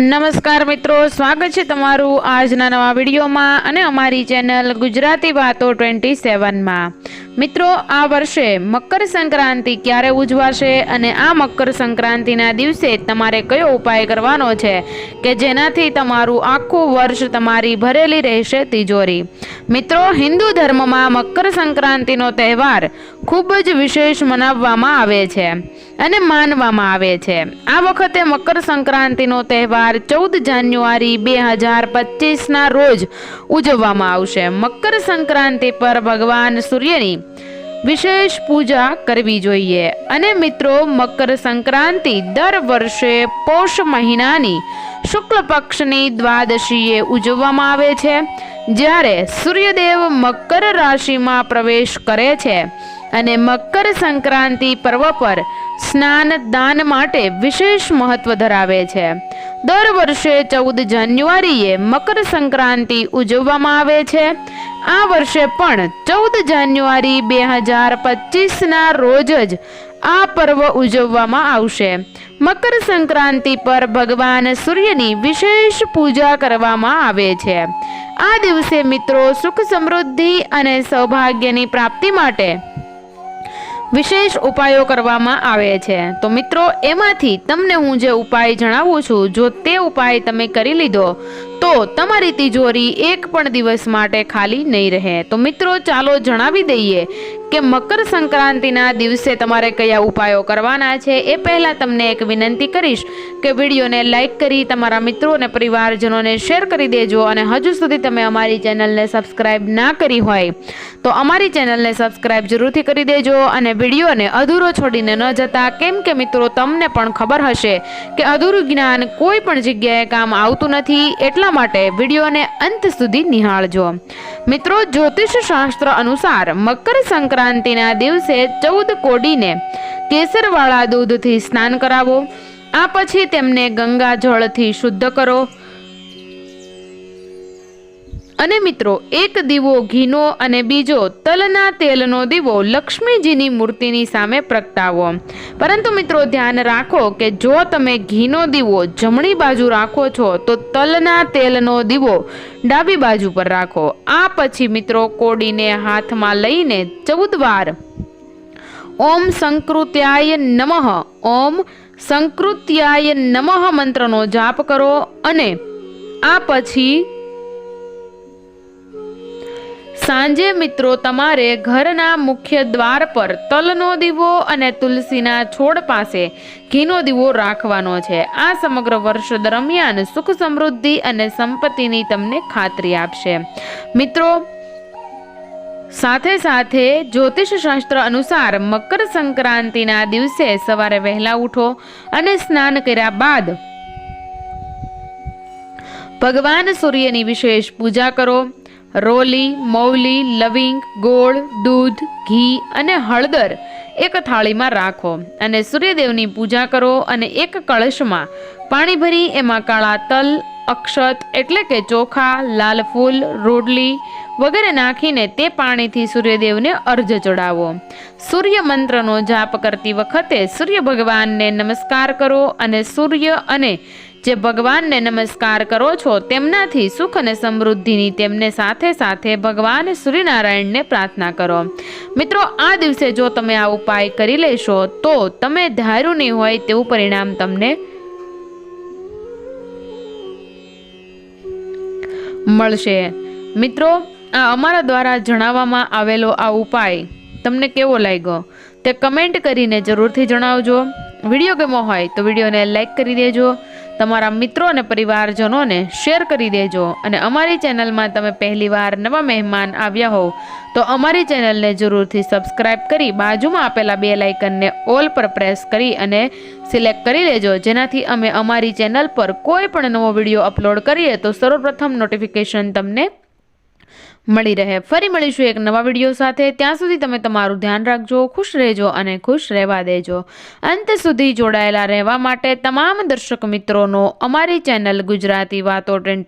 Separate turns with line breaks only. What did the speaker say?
નમસ્કાર મિત્રો, સ્વાગત છે તમારું આજના નવા વિડીયોમાં અને અમારી ચેનલ ગુજરાતી વાતો ટ્વેન્ટી સેવનમાં. મિત્રો, આ વર્ષે મકર સંક્રાંતિ ક્યારે ઉજવાશે અને આ મકર સંક્રાંતિના દિવસે તમારે કયો ઉપાય કરવાનો છે કે જેનાથી તમારું આખું વર્ષ તમારી ભરેલી રહેશે તિજોરી? મિત્રો, હિન્દુ ધર્મમાં મકર સંક્રાંતિનો તહેવાર ખૂબ જ વિશેષ મનાવવામાં આવે છે અને માનવામાં આવે છે. આ વખતે મકર સંક્રાંતિનો તહેવાર ચૌદ જાન્યુઆરી બે હજાર પચીસના રોજ ઉજવવામાં આવશે. મકર સંક્રાંતિ પર ભગવાન સૂર્યની વિશેષ પૂજા કરવી જોઈએ. અને મિત્રો, મકર સંક્રાંતિ દર વર્ષે પૌષ મહિનાની શુક્લ પક્ષની દ્વાદશીએ ઉજવવામાં આવે છે, જ્યારે સૂર્યદેવ મકર રાશિમાં પ્રવેશ કરે છે. અને મકર સંક્રાંતિ પર્વ પર સ્નાન દાન માટે વિશેષ મહત્વ ધરાવે છે. દર વર્ષે ચૌદ જાન્યુઆરીએ મકર સંક્રાંતિ ઉજવવામાં આવે છે આ વર્ષે પણ ચૌદ જાન્યુઆરી બે હજાર પચીસના રોજ જ આ પર્વ ઉજવવામાં આવશે. મકર સંક્રાંતિ પર ભગવાન સૂર્યની વિશેષ પૂજા કરવામાં આવે છે. આ દિવસે મિત્રો સુખ સમૃદ્ધિ અને સૌભાગ્યની પ્રાપ્તિ માટે વિશેષ ઉપાયો કરવામાં આવે છે. તો મિત્રો, એમાંથી તમને હું જે ઉપાય જણાવું છું, જો તે ઉપાય તમે કરી લીધો તો તમારી તિજોરી એક પણ દિવસ માટે ખાલી નહીં રહે. તો મિત્રો, ચાલો જણાવી દઈએ કે મકર સંક્રાંતિના દિવસે તમારે કયા ઉપાયો કરવાના છે. એ પહેલાં તમને એક વિનંતી કરીશ કે વિડીયોને લાઇક કરી તમારા મિત્રો અને પરિવારજનોને શેર કરી દેજો અને હજુ સુધી તમે અમારી ચેનલને સબસ્ક્રાઇબ ના કરી હોય તો અમારી ચેનલને સબસ્ક્રાઇબ જરૂરથી કરી દેજો અને વિડીયોને અધૂરો છોડીને ન જતા. કેમ કે મિત્રો, તમને પણ ખબર હશે કે અધૂરું જ્ઞાન કોઈ પણ જગ્યાએ કામ આવતું નથી. એટલા માટે? વિડીયોને અંત સુધી નિહાળજો. મિત્રો, જ્યોતિષ શાસ્ત્ર અનુસાર મકર સંક્રાંતિના દિવસે ચૌદ કોડીને કેસરવાળા દૂધથી સ્નાન કરાવો. આ પછી તેમને ગંગા જળથી શુદ્ધ કરો. અને મિત્રો, એક દીવો ઘીનો અને બીજો તલના તેલનો દીવો લક્ષ્મીજીની મૂર્તિની સામે પ્રગટાવો. પરંતુ મિત્રો, ધ્યાન રાખો કે જો તમે ઘીનો દીવો જમણી બાજુ રાખો છો, તો તલના તેલનો દીવો ડાબી બાજુ પર રાખો. આ પછી મિત્રો, કોડીને હાથમાં લઈને ચૌદ વાર ઓમ સંકૃત્યાય નમઃ, ઓમ સંકૃત્યાય નમઃ મંત્રનો જાપ કરો અને આ પછી સાંજે મિત્રો તમારે ઘરના મુખ્ય દ્વાર પર તલનો દીવો અને તુલસીના છોડ પાસે ઘીનો દીવો રાખવાનો છે. આ સમગ્ર વર્ષ દરમિયાન સુખ સમૃદ્ધિ અને સંપત્તિની તમને ખાતરી આપશે. મિત્રો, સાથે સાથે જ્યોતિષ શાસ્ત્ર અનુસાર મકર સંક્રાંતિના દિવસે સવારે વહેલા ઉઠો અને સ્નાન કર્યા બાદ ભગવાન સૂર્યની વિશેષ પૂજા કરો. રોલી, મૌલી, લવિંગ, ગોળ, દૂધ, ઘી અને હળદર એક થાળીમાં રાખો અને સૂર્યદેવની પૂજા કરો અને એક કળશમાં પાણી ભરી એમાં કાળા તલ, અક્ષત એટલે કે ચોખા, લાલ ફૂલ રોડલી વગેરે નાખીને તે પાણીથી સૂર્યદેવને અર્ધ ચડાવો. સૂર્ય મંત્રનો જાપ કરતી વખતે સૂર્ય ભગવાનને નમસ્કાર કરો અને સૂર્ય અને જે ભગવાનને નમસ્કાર કરો છો, તેમનાથી સુખ અને સમૃદ્ધિની તેમને સાથે સાથે ભગવાન સૂર્યનારાયણને પ્રાર્થના કરો. મિત્રો, આ દિવસે જો તમે આ ઉપાય કરી લેશો, તો તમે ધાર્યું નહીં હોય તેવું પરિણામ તમને મળશે. મિત્રો, આ અમારા દ્વારા જણાવવામાં આવેલો આ ઉપાય તમને કેવો લાગ્યો? તે કમેન્ટ કરીને જરૂરથી જણાવજો. વીડિયો ગમો હોય તો વિડીયોને લાઈક કરી દેજો. તમારા મિત્રો અને પરિવારજનોને શેર કરી દેજો અને અમારી ચેનલમાં તમે પહેલીવાર નવા મહેમાન આવ્યા હોવ તો અમારી ચેનલને જરૂરથી સબસ્ક્રાઇબ કરી બાજુમાં આપેલા બે લાઇકનને ઓલ પર પ્રેસ કરી અને સિલેક્ટ કરી લેજો. જેનાથી અમે અમારી ચેનલ પર કોઈ પણ નવો વીડિયો અપલોડ કરીએ તો સર્વપ્રથમ નોટિફિકેશન તમને મળી રહે. ફરી મળીશું એક નવા વીડિયો સાથે. ત્યાં સુધી તમે તમારું ધ્યાન રાખજો, ખુશ રહેજો અને ખુશ રહેવા દેજો. અંત સુધી જોડાયેલા રહેવા માટે તમામ દર્શક મિત્રોનો અમારી ચેનલ ગુજરાતી વાતો ટ્રેન્ડ